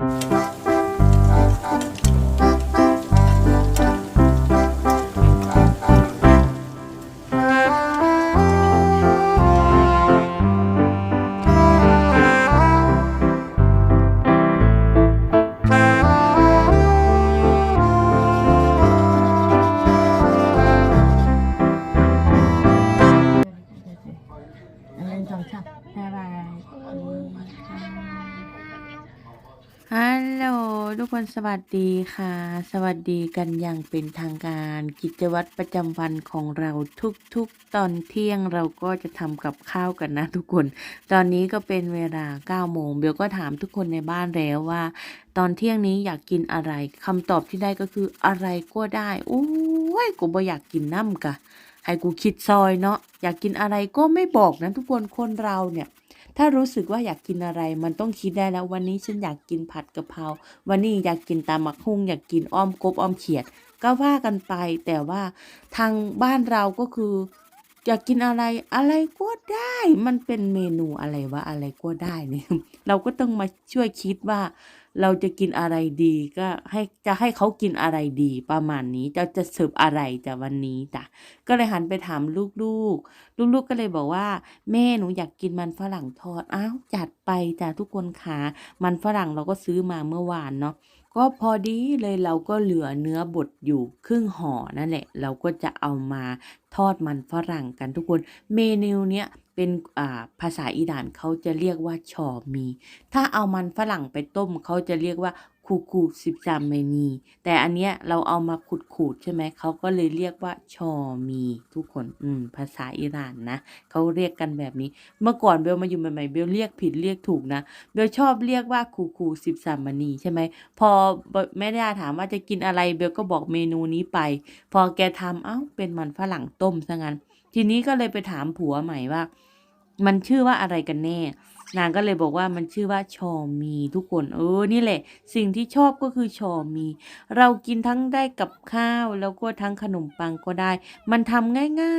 อั ฮัลโหลทุกคนสวัสดีค่ะ สวัสดีกันอย่างเป็นทางการกิจวัตรประจำวันของเราทุกๆตอนเที่ยงเราก็จะทำกับข้าวกันนะทุกคน ตอนนี้ก็เป็นเวลา9โมงเบลก็ถามทุกคนในบ้านแล้วว่า ตอนเที่ยงนี้อยากกินอะไรคำตอบที่ได้ก็คืออะไรก็ได้โอ้ยกูบ่อยากกินน้ำกะ ให้กูคิดซอยเนาะอยากกินอะไรก็ไม่บอกนะทุกคนคนเราเนี่ย ถ้ารู้สึกว่าอยากกินอะไร มันต้องคิดได้แล้ววันนี้ฉันอยากกินผัดกะเพราวันนี้อยากกินตำมักหุ่งอยากกินอ้อมกบอ้อมเขียด ก็ว่ากันไป แต่ว่าทางบ้านเราก็คือ อยากกินอะไรอะไรก็ได้ มันเป็นเมนูอะไรวะอะไรก็ได้เนี่ยเราก็ต้องมาช่วยคิดว่า เราจะกินอะไรดีก็ให้จะให้เขากินอะไรดีประมาณนี้จะจะเสิร์ฟอะไรจากวันนี้จ้ะก็เลยหันไปถามลูกๆ ลูกๆก็เลยบอกว่า แม่หนูอยากกินมันฝรั่งทอดอ้าวจัดไปจ้ะทุกคนขามันฝรั่งเราก็ซื้อมาเมื่อวานเนาะ ก็พอดีเลยเราก็เหลือเนื้อบดอยู่ครึ่งห่อนั่นแหละ เราก็จะเอามาทอดมันฝรั่งกันทุกคน เมนูเนี้ยเป็นอ่าภาษาอิหร่านเขาจะเรียกว่าชอมี ถ้าเอามันฝรั่งไปต้มเขาจะเรียกว่า คูคูสิบจามเมนี แต่อันเนี้ยเราเอามาขูดขูดใช่ไหม เขาก็เลยเรียกว่าชอมีทุกคน อืม ภาษาอิหร่านนะ เขาเรียกกันแบบนี้ เมื่อก่อนเบลมาอยู่ใหม่ๆ เบลเรียกผิดเรียกถูกนะ เบลชอบเรียกว่าคูคูสิบสามนีใช่ไหม พอแม่ได้ถามว่าจะกินอะไร เบลก็บอกเมนูนี้ไป พอแกทำเอ้า เป็นมันฝรั่งต้มซะงั้น ทีนี้ก็เลยไปถามผัวใหม่ว่า มันชื่อว่าอะไรกันแน่ นางก็เลยบอกว่ามันชื่อว่าชอมีทุกคนเออนี่แหละ สิ่งที่ชอบก็คือชอมี เรากินทั้งได้กับข้าวแล้วก็ทั้งขนมปังก็ได้ มันทำง่า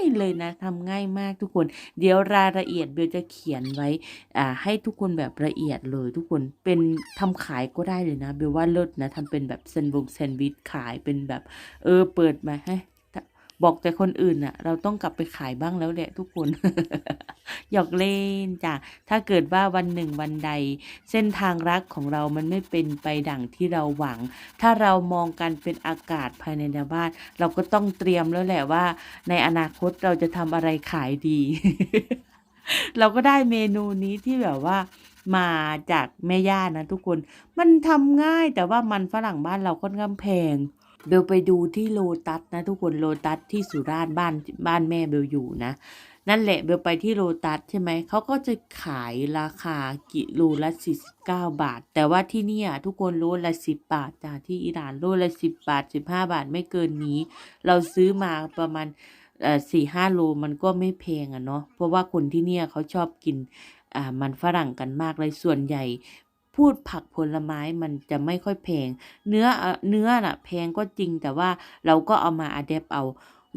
ยๆเลยนะทำง่ายมากทุกคน เดี๋ยวรายละเอียดเบลจะเขียนไว้อ่าให้ทุกคนแบบละเอียดเลยทุกคนเป็นทำขายก็ได้เลยนะเบลว่าเลิศนะทำเป็นแบบแซนด์วิชแซนด์วิชขายเป็นแบบ เออเปิดมาให้ บอกแต่คนอื่นน่ะ เราต้องกลับไปขายบ้างแล้วแหละทุกคน หยอกเล่นจ้ะ ถ้าเกิดว่าวันหนึ่งวันใด เส้นทางรักของเรามันไม่เป็นไปดั่งที่เราหวัง ถ้าเรามองกันเป็นอากาศภายในบ้าน เราก็ต้องเตรียมแล้วแหละว่า ในอนาคตเราจะทำอะไรขายดี เราก็ได้เมนูนี้ที่แบบว่ามาจากแม่ย่านะทุกคน มันทำง่ายแต่ว่ามันฝรั่งบ้านเราค่อนข้างแพง เบลไปดูที่โลตัสนะทุกคนโลตัสที่สุราษฎร์บ้านบ้านแม่เบลอยู่นะ นั่นแหละเบลไปที่โลตัสใช่ไหมเขาก็จะขายราคากิโลละ49บเก้าบาท แต่ว่าที่นี่ทุกคนโลละ10บบาทจ้าที่อิหร่านโลละ10บบาท15บห้าบาทไม่เกินนี้ เราซื้อมาประมาณอ่อสี่ห้าโลมันก็ไม่แพงอะเนาะเพราะว่าคนที่เนี่ยเขาชอบกินอ่ามันฝรั่งกันมากเลยส่วนใหญ่ พูดผักผลไม้มันจะไม่ค่อยแพง เนื้อเนื้อน่ะแพงก็จริงแต่ว่าเราก็เอามาอัดเดบเอา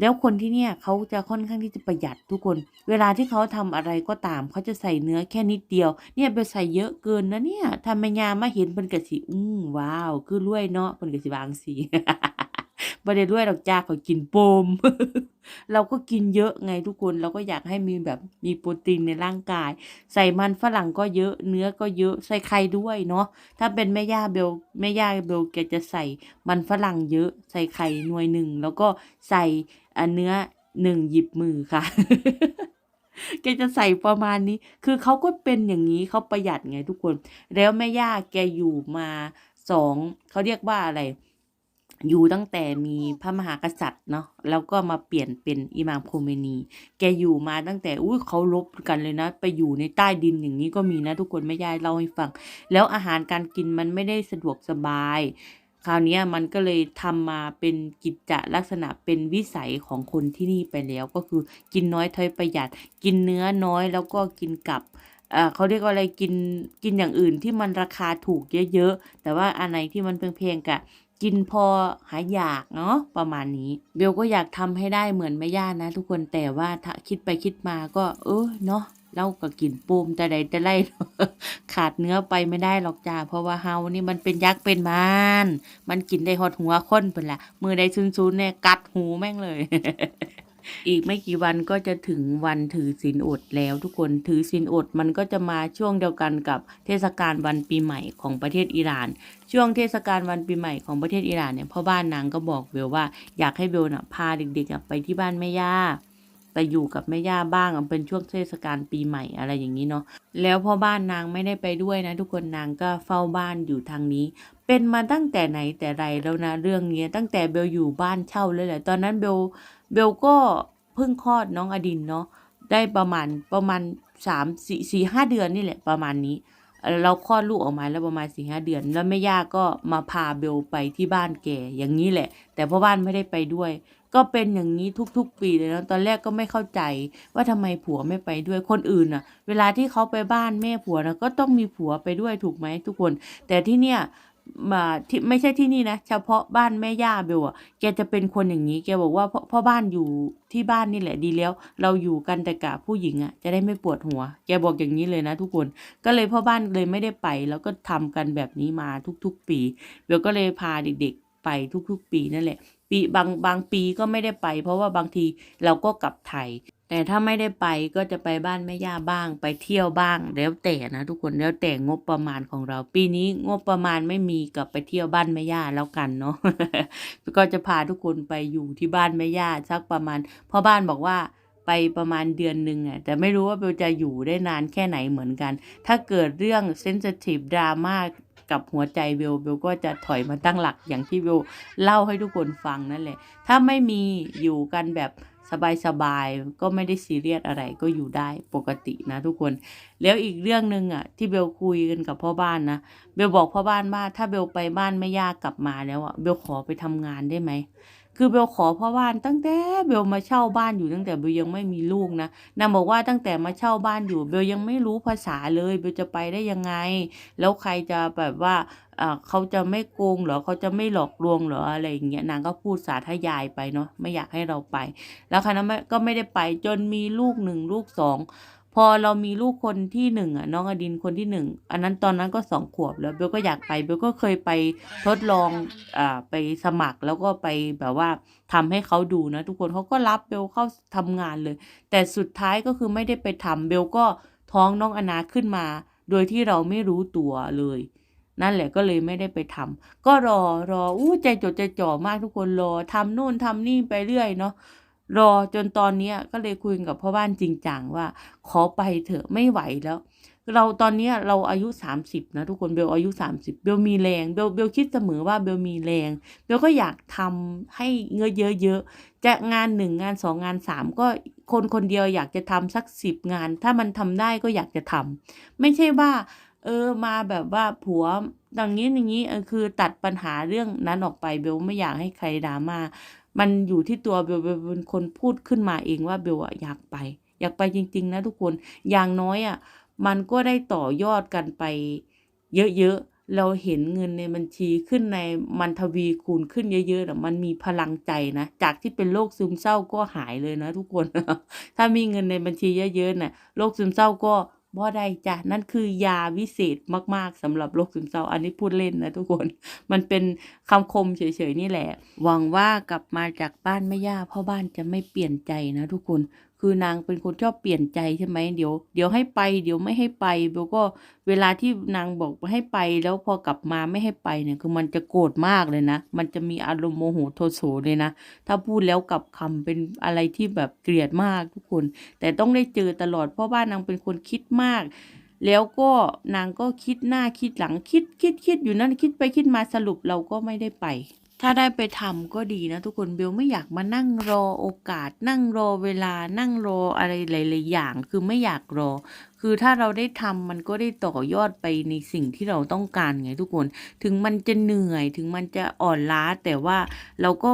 แล้วคนที่เนี่ยเขาจะค่อนข้างที่จะประหยัดทุกคน เวลาที่เขาทำอะไรก็ตามเขาจะใส่เนื้อแค่นิดเดียว เนี่ยไปใส่เยอะเกินนะเนี่ยทำแม่ยามาเห็นเป็นกะสิอืมว้าว คือรวยเนาะเป็นกะสิบางสี บ่ได้รวยดอกจ้าเขากินโปม เราก็กินเยอะไงทุกคนเราก็อยากให้มีแบบมีโปรตีนในร่างกาย ใส่มันฝรั่งก็เยอะเนื้อก็เยอะใส่ไข่ด้วยเนาะถ้าเป็นแม่ย่าเบลแม่ย่าเบลแกจะใส่มันฝรั่งเยอะใส่ไข่หน่วยหนึ่งแล้วก็ใส่เนื้อหนึ่งหยิบมือค่ะแกจะใส่ประมาณนี้ คือเขาก็เป็นอย่างนี้เขาประหยัดไงทุกคน แล้วแม่ย่าแกอยู่มาสอง เขาเรียกว่าอะไร อยู่ตั้งแต่มีพระมหากษัตริย์เนาะแล้วก็มาเปลี่ยนเป็นอิหม่ามโคเมนี แกอยู่มาตั้งแต่อุ้ยเขาลบกันเลยนะ ไปอยู่ในใต้ดินอย่างนี้ก็มีนะทุกคนแม่ยายเล่าให้ฟัง แล้วอาหารการกินมันไม่ได้สะดวกสบาย คราวนี้มันก็เลยทำมาเป็นกิจจะลักษณะเป็นวิสัยของคนที่นี่ไปแล้ว ก็คือกินน้อยถอยประหยัด กินเนื้อน้อยแล้วก็กินกับเอ่อเขาเรียกว่าอะไรกินกินอย่างอื่นที่มันราคาถูกเยอะๆแต่ว่าอันไหนที่มันแพงๆกะ กินพอหายอยากเนาะประมาณนี้ เบลก็อยากทำให้ได้เหมือนแม่ย่านะ ทุกคนแต่ว่าถ้าคิดไปคิดมาก็ เออเนาะเล่าก็กินปูมแต่ใดแต่ไรขาดเนื้อไปไม่ได้หรอกจ้าเพราะว่าเฮานี่มันเป็นยักษ์เป็นมารมันกินได้หดหัวคนเป็นละมือใดซุนๆเนี่ยกัดหูแม่งเลย อีกไม่กี่วันก็จะถึงวันถือศีลอดแล้วทุกคนถือศีลอดมันก็จะมาช่วงเดียวกันกับเทศกาลวันปีใหม่ของประเทศอิหร่าน ช่วงเทศกาลวันปีใหม่ของประเทศอิหร่านเนี่ยพ่อบ้านนางก็บอกเบลว่าอยากให้เบลน่ะพาเด็กๆไปที่บ้านแม่ย่าไปอยู่กับแม่ย่าบ้างเป็นช่วงเทศกาลปีใหม่อะไรอย่างนี้เนาะแล้วพ่อบ้านนางไม่ได้ไปด้วยนะ ทุกคนนางก็เฝ้าบ้านอยู่ทางนี้ เป็นมาตั้งแต่ไหนแต่ไรแล้วนะเรื่องเนี้ยตั้งแต่เบลอยู่บ้านเช่าเลยแหละตอนนั้นเบลเบลก็เพิ่งคลอดน้องอดินเนาะได้ประมาณประมาณสามสี่สี่ห้าเดือนนี่แหละประมาณนี้ เราคลอดลูกออกมาแล้วประมาณสี่ห้าเดือน แล้วแม่ย่าก็มาพาเบลไปที่บ้านแกอย่างนี้แหละ แต่พ่อบ้านไม่ได้ไปด้วย ก็เป็นอย่างนี้ทุกๆ ปีเลยนะตอนแรกก็ไม่เข้าใจว่าทำไมผัวไม่ไปด้วยคนอื่นน่ะ เวลาที่เขาไปบ้านแม่ผัวนะก็ต้องมีผัวไปด้วยถูกไหมทุกคน แต่ที่เนี่ย มาที่ไม่ใช่ที่นี่นะเฉพาะบ้านแม่ย่าเบลอะแกจะเป็นคนอย่างนี้แกบอกว่าพ่อพ่อบ้านอยู่ที่บ้านนี่แหละดีแล้ว เราอยู่กันแต่กับผู้หญิงอะจะได้ไม่ปวดหัว แกบอกอย่างนี้เลยนะ ทุกคนก็เลยพ่อบ้านเลยไม่ได้ไป แล้วก็ทำกันแบบนี้มาทุกๆปีเบลก็เลยพาเด็กๆไปทุกๆ ปีนั่นแหละ ปีบางบางปีก็ไม่ได้ไป เพราะว่าบางทีเราก็กลับไทย แต่ถ้าไม่ได้ไปก็จะไปบ้านแม่ย่าบ้าง ไปเที่ยวบ้างแล้วแต่นะทุกคนแล้วแต่งบประมาณของเรา ปีนี้งบประมาณไม่มีกับไปเที่ยวบ้านแม่ย่าแล้วกันเนาะก็จะพาทุกคนไปอยู่ที่บ้านแม่ย่าสักประมาณพ่อบ้านบอกว่าไปประมาณเดือนหนึ่งอะแต่ไม่รู้ว่าเบลจะอยู่ได้นานแค่ไหนเหมือนกัน ถ้าเกิดเรื่องเซน i ิ i v e ดราม่า กับหัวใจเบลเบลก็จะถอยมาตั้งหลักอย่างที่เบลเล่าให้ทุกคนฟังนั่นแหละ ถ้าไม่มีอยู่กันแบบสบายๆก็ไม่ได้ซีเรียสอะไรก็อยู่ได้ปกตินะทุกคน แล้วอีกเรื่องหนึ่งอะ ที่เบลคุยกันกับพ่อบ้านนะเบลบอกพ่อบ้านว่าถ้าเบลไปบ้านแม่ย่ากลับมาแล้วอะเบลขอไปทำงานได้ไหม คือเบลขอพ่อบ้านตั้งแต่เบลมาเช่าบ้านอยู่ตั้งแต่เบลยังไม่มีลูกนะนางบอกว่าตั้งแต่มาเช่าบ้านอยู่เบลยังไม่รู้ภาษาเลยเบลจะไปได้ยังไง แล้วใครจะแบบว่าอ่าเขาจะไม่โกงเหรอเขาจะไม่หลอกลวงเหรออะไรอย่างเงี้ยนางก็พูดสาธยายไปเนาะไม่อยากให้เราไป แล้วคณะก็ไม่ได้ไปจนมีลูกหนึ่งลูกสอง พอเรามีลูกคนที่หนึ่งอะน้องอดินคนที่หนึ่งอันนั้นตอนนั้นก็สองขวบแล้วเบลก็อยากไปเบลก็เคยไปทดลองอ่าไปสมัครแล้วก็ไปแบบว่าทำให้เขาดูนะ ทุกคนเขาก็รับเบลเข้าทำงานเลย แต่สุดท้ายก็คือไม่ได้ไปทำเบลก็ท้องน้องอนาขึ้นมา โดยที่เราไม่รู้ตัวเลย นั่นแหละก็เลยไม่ได้ไปทำก็รอรออู้ใจจดใจจ่อมากทุกคนรอทำนู่นทำนี่ไปเรื่อยเนาะ รอจนตอนเนี้ก็เลยคุยกับพ่อบ้านจริงจังว่า ขอไปเถอะไม่ไหวแล้ว เราตอนนี้เราอายุ 30 นะทุกคนเบลอายุ 30 เบลมีแรงเบลเบลคิดเสมอว่าเบลมีแรงเบลก็อยากทำให้เงนเยอะๆจะงานหนึ่งงานสองงานสามก็คนคนเดียวอยากจะทำสักสิบงาน ถ้ามันทำได้ก็อยากจะทำไม่ใช่ว่า เออมาแบบว่าผัวอย่างนี้อย่างนี้คือตัดปัญหาเรื่องนั้นออกไปเบลไม่อยากให้ใครดราม่า มันอยู่ที่ตัวเบลเบลเป็นคนพูดขึ้นมาเองว่าเบลอะอยากไป อยากไปจริง ๆ นะทุกคนอย่างน้อยอะมันก็ได้ต่อยอดกันไป เยอะๆเราเห็นเงินในบัญชีขึ้นในมันทวีคูณขึ้นเยอะๆนะมันมีพลังใจนะจากที่เป็นโรคซึมเศร้าก็หายเลยนะทุกคน ถ้ามีเงินในบัญชีเยอะๆน่ะโรคซึมเศร้าก็ บ่ได้จ้ะนั่นคือยาวิเศษมากๆสำหรับโรคซึมเศร้าอันนี้พูดเล่นนะทุกคน มันเป็นคำคมเฉยๆนี่แหละ หวังว่ากลับมาจากบ้านแม่ย่าพ่อบ้านจะไม่เปลี่ยนใจนะทุกคนคือนางเป็นคนชอบเปลี่ยนใจใช่ไหมเดี๋ยวเดี๋ยวให้ไป เดี๋ยวไม่ให้ไปเบลก็เวลาที่นางบอกให้ไป แล้วพอกลับมาไม่ให้ไปเนี่ยคือมันจะโกรธมากเลยนะ มันจะมีอารมณ์โมโหโทโสเลยนะ ถ้าพูดแล้วกลับคำเป็นอะไรที่แบบเกลียดมากทุกคน แต่ต้องได้เจอตลอดเพราะว่านางเป็นคนคิดมากแล้วก็นางก็คิดหน้าคิดหลังคิดคิดคิดอยู่นั่นคิดไปคิดมาสรุปเราก็ไม่ได้ไป ถ้าได้ไปทำก็ดีนะทุกคนเบลไม่อยากมานั่งรอโอกาส นั่งรอเวลานั่งรออะไรหลายๆอย่าง คือไม่อยากรอ คือถ้าเราได้ทำมันก็ได้ต่อยอดไปในสิ่งที่เราต้องการไงทุกคน ถึงมันจะเหนื่อยถึงมันจะอ่อนล้าแต่ว่าเราก็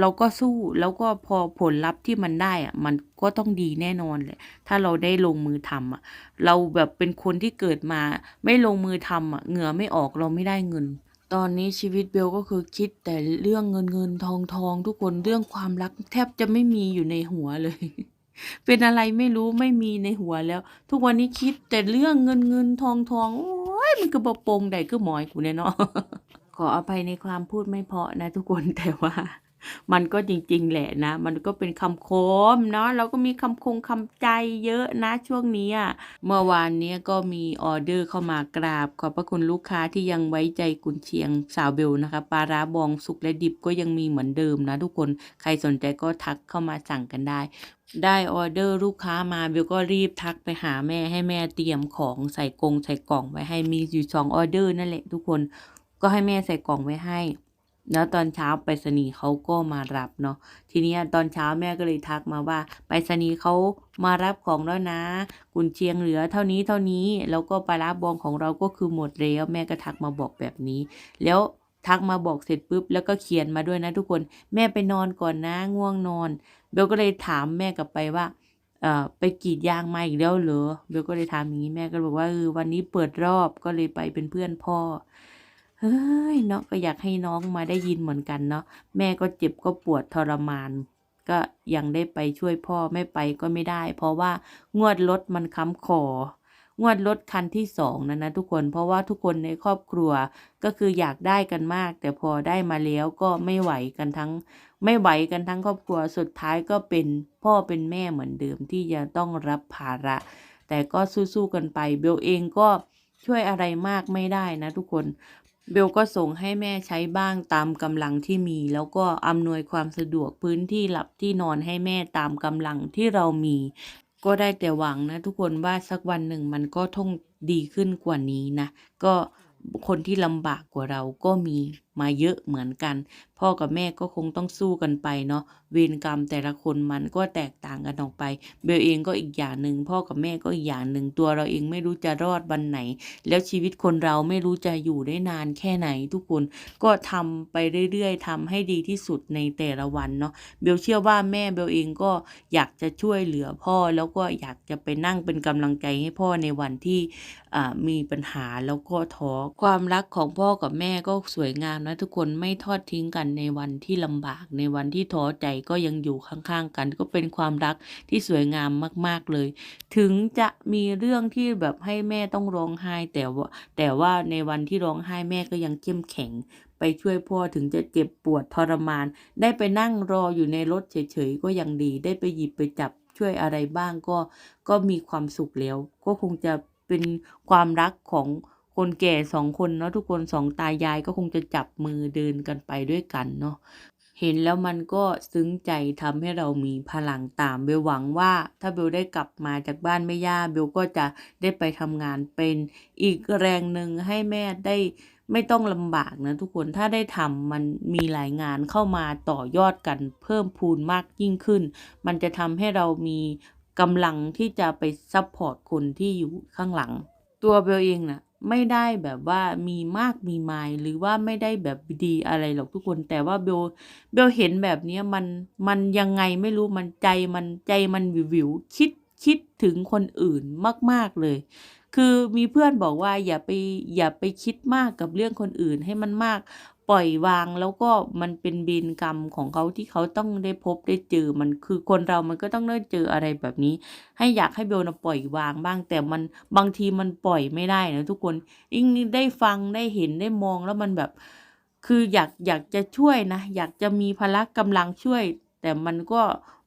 เราก็สู้แล้วก็พอผลลัพธ์ที่มันได้อะมันก็ต้องดีแน่นอนเลยถ้าเราได้ลงมือทำอะเราแบบเป็นคนที่เกิดมา ไม่ลงมือทำอะเหงื่อไม่ออกเราไม่ได้เงิน ตอนนี้ชีวิตเบลก็คือคิดแต่เรื่องเงินเงินทองทองทุกคนเรื่องความรักแทบจะไม่มีอยู่ในหัวเลย เป็นอะไรไม่รู้ไม่มีในหัวแล้ว ทุกวันนี้คิดแต่เรื่องเงินเงินทองทองโอ้ยมันก็บอปงใดก็หมอยกูเนี่ยเนาะขออภัยในความพูดไม่เพาะนะทุกคนแต่ว่า มันก็จริง ๆ แหละนะ มันก็เป็นคำคมเนาะเราก็มีคำคงคำใจเยอะนะช่วงนี้อะเมื่อวานนี้ก็มีออเดอร์เข้ามากราบ ขอบพระคุณลูกค้าที่ยังไว้ใจกุนเชียงสาวเบลนะคะปลาร้าบองสุกและดิบก็ยังมีเหมือนเดิมนะทุกคนใครสนใจก็ทักเข้ามาสั่งกันได้ได้ออเดอร์ลูกค้ามาเบลก็รีบทักไปหาแม่ให้แม่เตรียมของใส่กงใส่กล่องไว้ให้มีอยู่สองออเดอร์นั่นแหละทุกคน ก็ให้แม่ใส่กล่องไว้ให้ แล้วตอนเช้าไปรษณีย์เขาก็มารับเนาะทีนี้ตอนเช้าแม่ก็เลยทักมาว่า ไปรษณีย์เขามารับของแล้วนะ กุนเชียงเหลือเท่านี้เท่านี้แล้วก็ปลาร้าบองของเราก็คือหมดแล้วแม่ก็ทักมาบอกแบบนี้ แล้วทักมาบอกเสร็จปุ๊บแล้วก็เขียนมาด้วยนะทุกคนแม่ไปนอนก่อนนะง่วงนอนเบลก็เลยถามแม่กลับไปว่าเอ่อไปกรีดยางมาอีกแล้วเหรอเบลก็เลยถามอย่างนี้แม่ก็บอกว่าเออวันนี้เปิดรอบก็เลยไปเป็นเพื่อนพ่อ เฮ้ยเนาะก็อยากให้น้องมาได้ยินเหมือนกันเนาะแม่ก็เจ็บก็ปวดทรมาน ก็ยังได้ไปช่วยพ่อไม่ไปก็ไม่ได้ เพราะว่างวดรถมันค้ำคองวดรถคันที่สองนะนะทุกคนเพราะว่าทุกคนในครอบครัวก็คืออยากได้กันมาก แต่พอได้มาแล้วก็ไม่ไหวกันทั้ง ไม่ไหวกันทั้งครอบครัวสุดท้ายก็เป็นพ่อเป็นแม่เหมือนเดิมที่จะต้องรับภาระ แต่ก็สู้ๆกันไปเบลเองก็ช่วยอะไรมากไม่ได้นะทุกคน เบลก็ส่งให้แม่ใช้บ้างตามกำลังที่มี แล้วก็อำนวยความสะดวกพื้นที่หลับที่นอนให้แม่ตามกำลังที่เรามี ก็ได้แต่หวังนะทุกคนว่าสักวันหนึ่งมันก็ท่องดีขึ้นกว่านี้นะ ก็คนที่ลำบากกว่าเราก็มีมาเยอะเหมือนกัน พ่อกับแม่ก็คงต้องสู้กันไปเนาะเวรกรรมแต่ละคนมันก็แตกต่างกันออกไป เบลเองก็อีกอย่างหนึ่งพ่อกับแม่ก็อีกอย่างหนึ่งตัวเราเองไม่รู้จะรอดวันไหน แล้วชีวิตคนเราไม่รู้จะอยู่ได้นานแค่ไหนทุกคนก็ทำไปเรื่อยๆทำให้ดีที่สุดในแต่ละวันเนาะเบลเชื่อว่าแม่เบลเองก็อยากจะช่วยเหลือพ่อแล้วก็อยากจะไปนั่งเป็นกำลังใจให้พ่อในวันที่มีปัญหาแล้วก็ท้อความรักของพ่อกับแม่ก็สวยงามนะทุกคนไม่ทอดทิ้งกันในวันที่ลำบาก ในวันที่ท้อใจก็ยังอยู่ข้างๆกัน ก็เป็นความรักที่สวยงามมากๆเลย ถึงจะมีเรื่องที่แบบให้แม่ต้องร้องไห้ แต่ว่าแต่ว่าในวันที่ร้องไห้แม่ก็ยังเข้มแข็งไปช่วยพ่อถึงจะเจ็บปวดทรมาน ได้ไปนั่งรออยู่ในรถเฉยๆก็ยังดี ได้ไปหยิบไปจับช่วยอะไรบ้างก็ก็มีความสุขแล้ว ก็คงจะเป็นความรักของ คนแก่สองคนเนาะทุกคนสองตายายก็คงจะจับมือเดินกันไปด้วยกันเนาะเห็นแล้วมันก็ซึ้งใจทำให้เรามีพลังตามเบลหวังว่า ถ้าเบลได้กลับมาจากบ้านแม่ย่าเบลก็จะได้ไปทำงานเป็นอีกแรงหนึ่งให้แม่ได้ไม่ต้องลำบากนะทุกคนถ้าได้ทำมันมีหลายงานเข้ามาต่อยอดกันเพิ่มพูนมากยิ่งขึ้น มันจะทำให้เรามีกำลังที่จะไปซัพพอร์ตคนที่อยู่ข้างหลัง ตัวเบลเองน่ะ ไม่ได้แบบว่ามีมากมีมายหรือว่าไม่ได้แบบดีอะไรหรอกทุกคน แต่ว่าเบลเบลเห็นแบบนี้มันมันยังไงไม่รู้มันใจมันใจมันวิววิวคิดคิดถึงคนอื่นมาก ๆเลย คือมีเพื่อนบอกว่าอย่าไปอย่าไปคิดมากกับเรื่องคนอื่นให้มันมาก ปล่อยวางแล้วก็มันเป็นเบนกรรมของเขาที่เขาต้องได้พบได้เจอมันคือคนเรามันก็ต้องได้เจออะไรแบบนี้ ให้อยากให้เบลนะปล่อยวางบ้าง แต่มันบางทีมันปล่อยไม่ได้นะทุกคนยิ่งได้ฟังได้เห็นได้มองแล้วมันแบบ คืออยากอยากจะช่วยนะ อยากจะมีพละกำลังช่วย แต่มันก็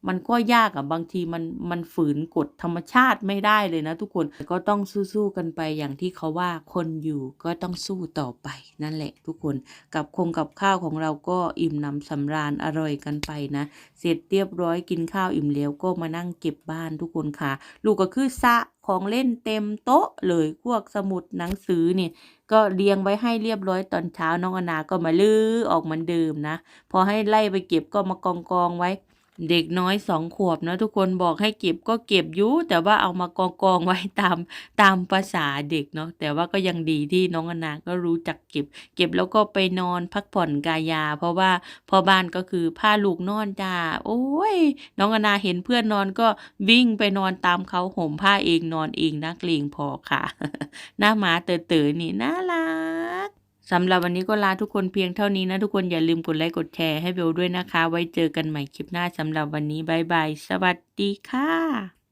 มันก็ยากอะบางทีมันมันฝืนกฎธรรมชาติไม่ได้เลยนะทุกคนก็ต้องสู้ๆกันไปอย่างที่เขาว่าคนอยู่ก็ต้องสู้ต่อไปนั่นแหละ ทุกคนกับคงกับข้าวของเราก็อิ่มหนำสำราญอร่อยกันไปนะ เสร็จเรียบร้อยกินข้าวอิ่มแล้วก็มานั่งเก็บบ้านทุกคนค่ะ ลูกก็คือสะของเล่นเต็มโต๊ะเลยพวกสมุดหนังสือเนี่ยก็เรียงไว้ให้เรียบร้อยตอนเช้าน้องอนาก็มาลื้อออกเหมือนเดิมนะ พอให้ไล่ไปเก็บก็มากองกองๆไว้ เด็กน้อยสองขวบนะทุกคนบอกให้เก็บก็เก็บอยุแต่ว่าเอามากองกองๆไว้ตามตามภาษาเด็กเนาะแต่ว่าก็ยังดีที่น้องอนาก็รู้จักเก็บ เก็บแล้วก็ไปนอนพักผ่อนกายา เพราะว่าพ่อบ้านก็คือพาลูกนอนจ้าโอ้ย น้องอนาเห็นเพื่อนนอนก็วิ่งไปนอนตามเขาห่มผ้าเองนอนเองนักเลงพอค่ะ หน้าหมาเต๋อๆนี่น่ารัก สำหรับวันนี้ก็ลาทุกคนเพียงเท่านี้นะ ทุกคนอย่าลืมกดไลค์กดแชร์ให้เบลด้วยนะคะ ไว้เจอกันใหม่คลิปหน้าสำหรับวันนี้บายบายสวัสดีค่ะ